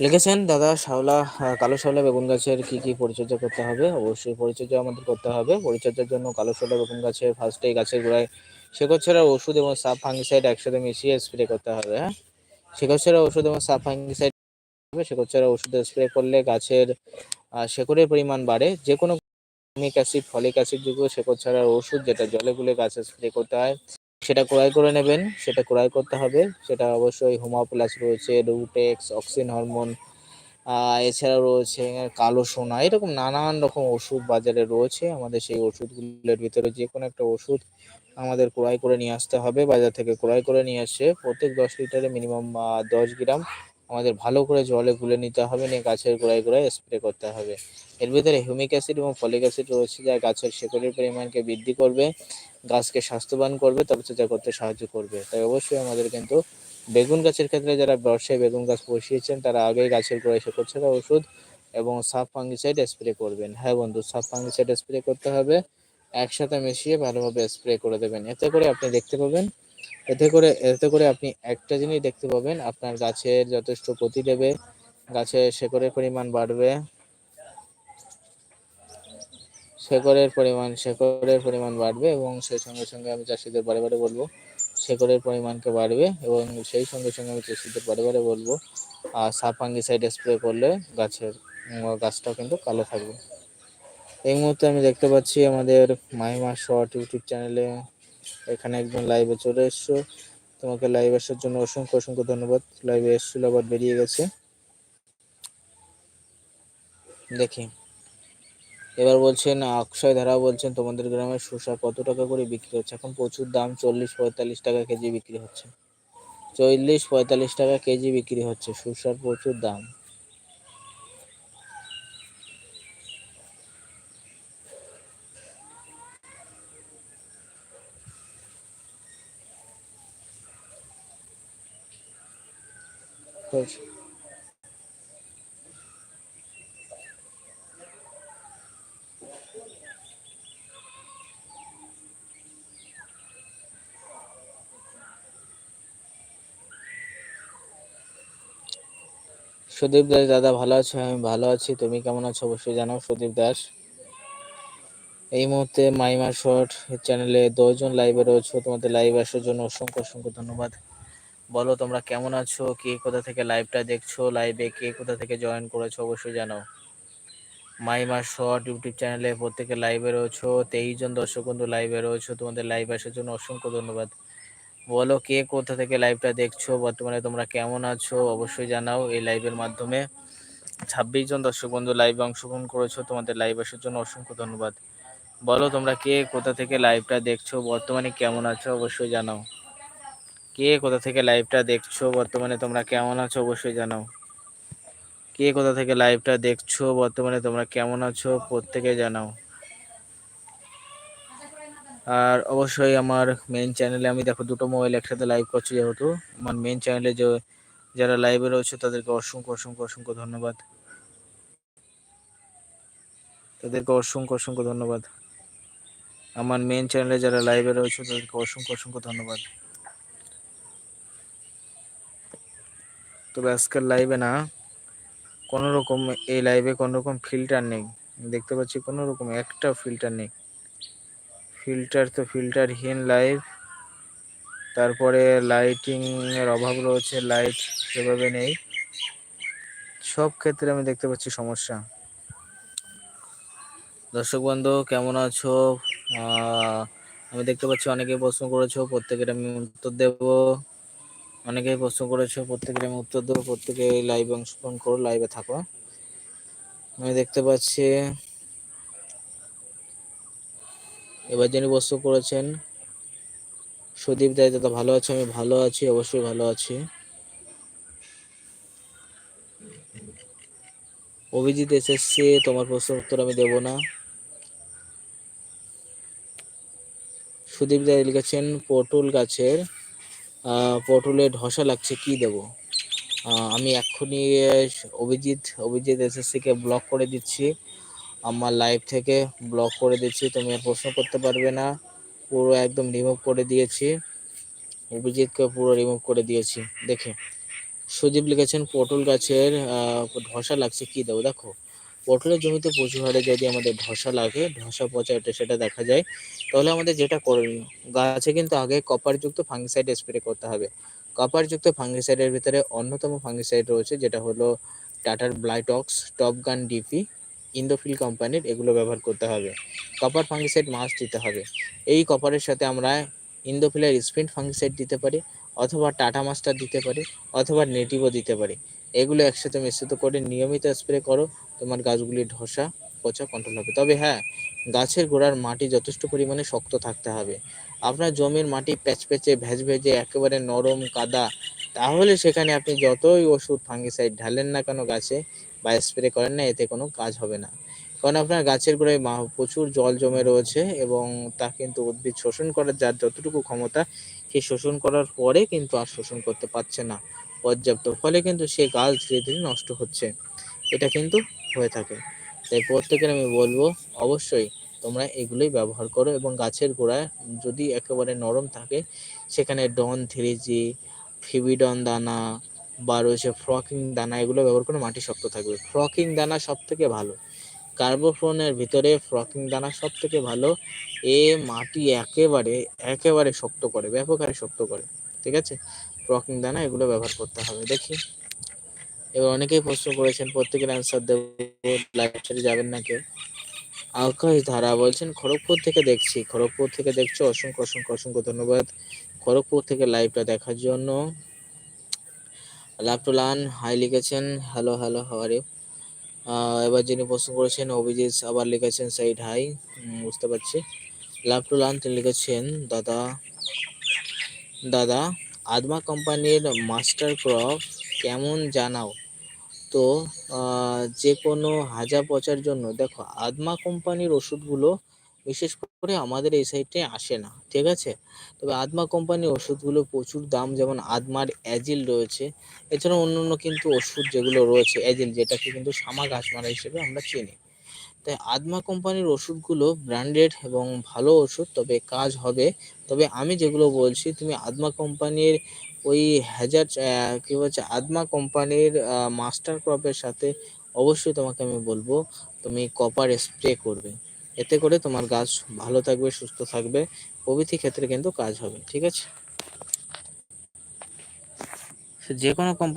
লিখেছেন, দাদা শাওলা কালো শাওলা বেগুন গাছের কি কি পরিচর্যা করতে হবে? অবশ্যই পরিচর্যা আমাদের করতে হবে। পরিচর্যার জন্য কালো শাওলা বেগুন গাছের ফার্স্টে গাছের গোড়ায় শেকড় ছাড়া ওষুধ এবং সাব ফাঙ্গিসাইড একসাথে মিশিয়ে স্প্রে করতে হবে হ্যাঁ? শেকড় ছাড়া ওষুধ এবং সাব ফাঙ্গিসাইড হবে। শেকড় ছাড়া ওষুধ স্প্রে করলে গাছের শেকড়ের পরিমাণ বাড়ে। যে কোনো অ্যাসিড ফলিক অ্যাসিড যুক্ত শেকড় ছাড়ার ওষুধ যেটা জলে গুলে গাছে স্প্রে করতে হয়। সেটা ক্রয় করে নেবেন, সেটা ক্রয় করতে হবে। সেটা অবশ্যই হোমা প্লাস রয়েছে রুটেক্স অক্সিন হরমোন এছাড়া রয়েছে কালো সোনা, এরকম নানান রকম ওষুধ বাজারে রয়েছে। আমাদের সেই ওষুধগুলোর ভিতরে যে কোনো একটা ওষুধ আমাদের ক্রয় করে নিয়ে আসতে হবে, বাজার থেকে ক্রয় করে নিয়ে আসে প্রত্যেক দশ লিটারে মিনিমাম দশ গ্রাম আমাদের ভালো করে জলে গুলে নিতে হবে, নিয়ে গাছের গোড়ায় গোড়ায় স্প্রে করতে হবে। এর ভিতরে হিউমিক অ্যাসিড এবং ফলিক অ্যাসিড রয়েছে যা গাছের শেকড়ের পরিমাণকে বৃদ্ধি করবে, গাছকে স্বাস্থ্যবান করবে, তবে করতে সাহায্য করবে। তাই অবশ্যই আমাদের কিন্তু বেগুন গাছের ক্ষেত্রে যারা বর্ষায় বেগুন গাছ বসিয়েছেন, তারা আগেই গাছের গোড়ায় শেকড় ছাড়া ওষুধ এবং সাব ফাঙ্গিসাইড স্প্রে করবেন। হ্যাঁ বন্ধু সাব ফাঙ্গিসাইড স্প্রে করতে হবে, একসাথে মিশিয়ে ভালোভাবে স্প্রে করে দেবেন। এতে করে আপনি দেখতে পাবেন এতে করে এতে করে আপনি একটা জিনিস দেখতে পাবেন, আপনার গাছের যথেষ্ট ক্ষতি দেবে, গাছের শেকড়ের পরিমাণ বাড়বে। শেকড়ের পরিমাণ শেকড়ের পরিমাণ বাড়বে এবং সেই সঙ্গে সঙ্গে আমি চাষিদের বারে বারে বলব, শেকড়ের পরিমাণকে বাড়বে এবং সেই সঙ্গে সঙ্গে আমি চাষিদের বারে বারে বলব আর সাপ ফাঙ্গিসাইড স্প্রে করলে গাছের গাছটাও কিন্তু কালো থাকবে। এই মুহূর্তে আমি দেখতে পাচ্ছি আমাদের মাহিমা শর্ট ইউটিউব চ্যানেলে এখানে একজন লাইভে চলে এসছো। তোমাকে লাইভ আসার জন্য অসংখ্য অসংখ্য ধন্যবাদ। লাইভে এসেছিল, আবার বেরিয়ে গেছে। দেখি। এবার বলছেন, অক্ষয় ধারা বলছেন, তোমাদের গ্রামে শসা কত টাকা করে বিক্রি হচ্ছে? এখন প্রচুর দাম, চল্লিশ, পঁয়তাল্লিশ টাকা কেজি বিক্রি হচ্ছে। চল্লিশ, পঁয়তাল্লিশ টাকা কেজি বিক্রি হচ্ছে, শসার প্রচুর দাম। সুদীপ দাস, দাদা ভালো আছো? আমি ভালো আছি। তুমি কেমন আছো? অবশ্যই জানাও সুদীপ দাস। এই মুহূর্তে মাইমা শর্ট চ্যানেলে দশজন লাইভে রয়েছে। তোমাদের লাইভ আসার জন্য অসংখ্য অসংখ্য ধন্যবাদ। বলো তোমরা কেমন আছো? কে কোথা থেকে লাইভটা দেখছ? লাইভে কে কোথা থেকে জয়েন করেছ? অবশ্যই জানাও। মাইমা শর্ট ইউটিউব চ্যানেলে প্রত্যেকে লাইভে রয়েছো। তেইশ জন দর্শক বন্ধু লাইভে রয়েছো। তোমাদের লাইভ আসার জন্য অসংখ্য ধন্যবাদ। বলো কে কোথা থেকে লাইভটা দেখছ? বর্তমানে তোমরা কেমন আছো? অবশ্যই জানাও এই লাইভের মাধ্যমে। ছাব্বিশ জন দর্শক বন্ধু লাইভে অংশগ্রহণ করেছ। তোমাদের লাইভ আসার জন্য অসংখ্য ধন্যবাদ। বলো তোমরা কে কোথা থেকে লাইভটা দেখছ? বর্তমানে কেমন আছো? অবশ্যই জানাও। কে কোথা থেকে লাইভটা দেখছ? বর্তমানে তোমরা কেমন আছো? অবশ্যই জানাও। কে কোথা থেকে লাইভটা দেখছ? বর্তমানে তোমরা কেমন আছো? প্রত্যেকে জানাও। আর অবশ্যই আমার মেন চ্যানেলে আমি দেখো দুটো মোবাইল একসাথে লাইভ করছি যেহেতু। আমার মেন চ্যানেলে যে, যারা লাইভে রয়েছে তাদেরকে অসংখ্য অসংখ্য অসংখ্য ধন্যবাদ। তাদেরকে অসংখ্য অসংখ্য ধন্যবাদ। আমার মেন চ্যানেলে যারা লাইভে রয়েছে তাদেরকে অসংখ্য অসংখ্য ধন্যবাদ। তবে আজকের লাইভে না কোনো রকম এই লাইভে কোনো রকম ফিল্টার নেই। দেখতে পাচ্ছি কোনো রকম একটা ফিল্টার নেই। ফিল্টার তো ফিল্টারহীন লাইভ তারপরে লাইটিং এর অভাব রয়েছে লাইট সেভাবে নেই। সব ক্ষেত্রে আমি দেখতে পাচ্ছি সমস্যা। দর্শক বন্ধু, কেমন আছো? আমি দেখতে পাচ্ছি অনেকেই প্রশ্ন করেছ, প্রত্যেকের আমি উত্তর দেব। অনেকেই প্রশ্ন করেছ প্রত্যেকের আমি উত্তর দেবো প্রত্যেকে লাইভে অংশগ্রহণ করো লাইভে থাকো। আমি দেখতে পাচ্ছি, এবার যিনি প্রশ্ন করেছেন, সুদীপ দাই, দাদা ভালো আছে? আমি ভালো আছি, অবশ্যই ভালো আছি। অভিজিৎ এসএসসি তোমার প্রশ্ন উত্তর আমি দেব না। সুদীপ দাই লিখেছেন, পটল গাছের পটলে ধসা লাগছে, কি দেব? আমি এক্ষুনি অভিজিৎ অভিজিৎ এসএসসি কে ব্লক করে দিচ্ছি। আমার লাইভ থেকে ব্লক করে দিচ্ছি, তুমি প্রশ্ন করতে পারবে না। পুরো একদম রিমুভ করে দিয়েছি। অভিজিৎকে পুরো রিমুভ করে দিয়েছি। দেখে। সুদীপ লিখেছেন, পটল গাছের ধসা লাগছে, কি দেবো? দেখো পটলের জমিতে প্রচুর হারে যদি আমাদের ধসা লাগে, ধসা পচা এটা সেটা দেখা যায়। তাহলে আমাদের যেটা করণীয়, গাছে কিন্তু আগে কপারযুক্ত ফাঙ্গিসাইড স্প্রে করতে হবে। কপারযুক্ত ফাঙ্গিসাইডের ভিতরে অন্যতম ফাঙ্গিসাইড রয়েছে, যেটা হলো টাটার Blitox top gun DP Indofil কোম্পানির এগুলো ব্যবহার করতে হবে। কপার ফাঙ্গিসাইড মাছ দিতে হবে। এই কপারের সাথে আমরা ইন্দোফিলের স্পিন ফাঙ্গিসাইড দিতে পারি, অথবা টাটা মাস্টার দিতে পারি, অথবা নেটিভও দিতে পারি। এগুলো একসাথে মিশ্রিত করে নিয়মিত স্প্রে করো। তোমার গাছগুলির ধসা পচা, কন্ট্রোল হবে। তবে হ্যাঁ গাছের গোড়ার মাটি যথেষ্ট পরিমাণে শক্ত থাকতে হবে। আপনার জমির মাটি প্যাচপ্যাচে ভেজ ভেজে একেবারে নরম, কাদা, তাহলে সেখানে আপনি যতই ওষুধ ফাঙ্গিসাইড ঢালেন না কেন গাছে বা স্প্রে করেন না, এতে কোনো কাজ হবে না। কারণ আপনার গাছের গোড়ায় মা- প্রচুর জল জমে রয়েছে এবং তা কিন্তু উদ্ভিদ শোষণ করার যার যতটুকু ক্ষমতা, সে শোষণ করার পরে কিন্তু আর শোষণ করতে পারছে না পর্যাপ্ত। ফলে কিন্তু সে গাছ ধীরে ধীরে নষ্ট হচ্ছে। এটা কিন্তু হয়ে থাকে। তাই প্রত্যেকের আমি বলব, অবশ্যই তোমরা এগুলোই ব্যবহার করো এবং গাছের গোড়ায় যদি একেবারে নরম থাকে, সেখানে ডন থ্রি জি ফিবিডন দানা বা রয়েছে ফ্রকিং দানা, এগুলো ব্যবহার করে মাটি শক্ত থাকবে। ফ্রকিং দানা সব থেকে ভালো। কার্বোফোনের ভিতরে ফ্রকিং দানা সব থেকে ভালো। এ মাটি একেবারে একেবারে শক্ত করে, ব্যাপক হারে শক্ত করে। ঠিক আছে? ফ্রকিং দানা এগুলো ব্যবহার করতে হবে। দেখি। এবার অনেকেই প্রশ্ন করেছেন, প্রত্যেকের অ্যান্সার দেবো লাইভ যাবেন না কেউ। আকাশ ধারা বলছেন, খড়গপুর থেকে দেখছি, খড়গপুর থেকে দেখছ? অসংখ্য অসংখ্য অসংখ্য ধন্যবাদ। খড়গপুর থেকে লাইভটা দেখার জন্য। লাপটুলান হাই লিখেছেন হ্যালো হ্যালো হাওয়ার এবার যিনি প্রশ্ন করেছেন, অভিজিৎ আবার লিখেছেন সাইড হাই বুঝতে পারছি। লাপটুলান, তিনি লিখেছেন, দাদা দাদা, আদমা কোম্পানির মাস্টার ক্রপ কেমন জানাও? তো যে কোনো হাজা পচার জন্য, দেখো, আদমা কোম্পানির ওষুধগুলো বিশেষ করে আমাদের এই সাইডে আসে না, ঠিক আছে? তবে আদমা কোম্পানির ওষুধগুলো প্রচুর দাম, যেমন আদমার অ্যাজিল রয়েছে। এছাড়া অন্য অন্য কিন্তু ওষুধ যেগুলো রয়েছে, অ্যাজিল, যেটাকে কিন্তু সামা গাছ মারা হিসেবে আমরা চিনি। তাই আদমা কোম্পানির ওষুধগুলো ব্র্যান্ডেড এবং ভালো ওষুধ, তবে কাজ হবে। তবে আমি যেগুলো বলছি, তুমি আদমা কোম্পানির ওই হ্যাজার কি বলছে, আদমা কোম্পানির মাস্টার ক্রপের সাথে অবশ্যই তোমাকে আমি বলব, তুমি কপার স্প্রে করবে। এতে করে তোমার গাছ ভালো থাকবে, সুস্থ থাকবে, প্রভৃতি ক্ষেত্রে কিন্তু কাজ হবে, ঠিক আছে? যে কোনো কোম্পানি